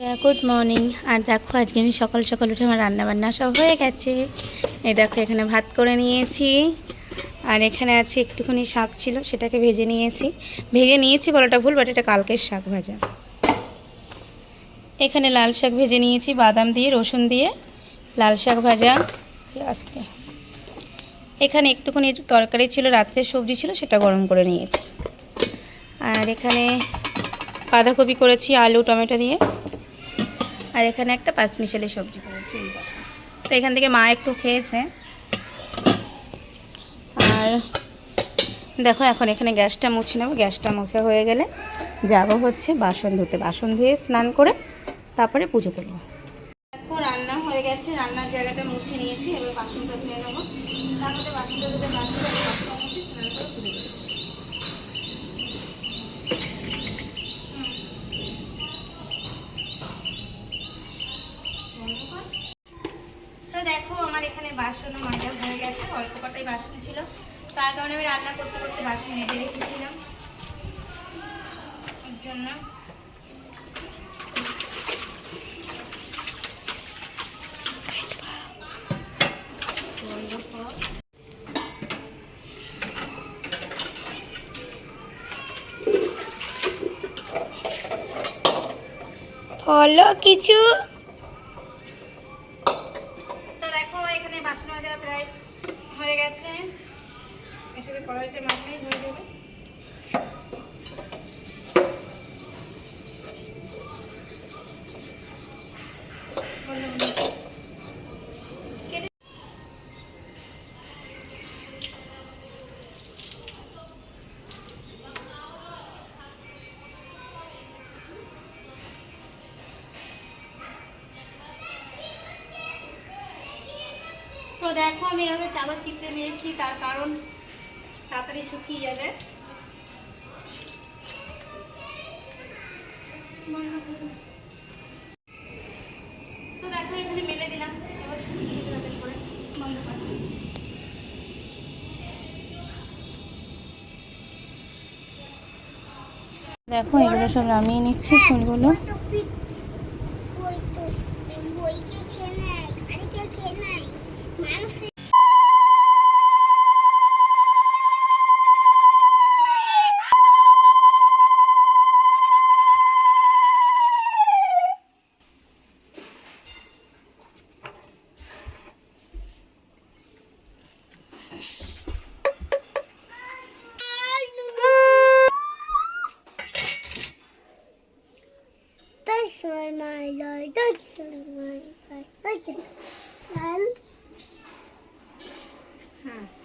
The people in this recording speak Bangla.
গুড মর্নিং আর দেখো, আজকে আমি সকাল সকাল উঠে আমার রান্না বান্না সব হয়ে গেছে। এই দেখো, এখানে ভাত করে নিয়েছি। আর এখানে আছে একটুখানি শাক ছিল, সেটাকে ভেজে নিয়েছি। ভেজে নিয়েছি, বলাটা ভুল বাট এটা কালকের শাক ভাজা। এখানে লাল শাক ভেজে নিয়েছি, বাদাম দিয়ে, রসুন দিয়ে। লাল শাক ভাজা আসতে এখানে একটুখানি একটু তরকারি ছিল রাত্রের সবজি ছিল, সেটা গরম করে নিয়েছি। আর এখানে বাঁধাকপি করেছি, আলু, টমেটো দিয়ে। আর এখানে একটা পাঁচ মিশালি সবজি করেছি এই। তো এখান থেকে মা একটু খেয়েছে। আর দেখো, এখন এখানে গ্যাসটা মুছে নেব। গ্যাসটা মুছে হয়ে গেলে যাব হচ্ছে বাসন ধুতে। বাসন ধুয়ে স্নান করে তারপরে পুজো করব। দেখো, রান্না হয়ে গেছে। রান্নার জায়গাটা মুছে নিয়েছি। এবার বাসনটা ধুয়ে নেব। তারপরে বাসনটা ধুতে বাসনটা স্নান করে পুজো করব তো দেখো আমার এখানে বাসনও মাজা হয়ে গেছে, অল্প কটাই বাসন ছিল। তার কারণে আমি রান্না করতে করতে বাসন মেজে রেখেছিলাম। ওর জন্য। হলো কিছু বাসন প্রায় হয়ে গেছে। এসবে কড়াইটা মাথায় হয়ে যাবে। বলো, তো দেখো আমি এভাবে চাদর চিপড়ে নিয়েছি, তার কারণ তাড়াতাড়ি শুকিয়ে যাবে। তো দেখো এখানে মেলে দিলাম দেখো, এগুলো সব নামিয়ে নিচ্ছি, ফুলগুলো। Look at my lord, look my lord, look at my lord. Hmm.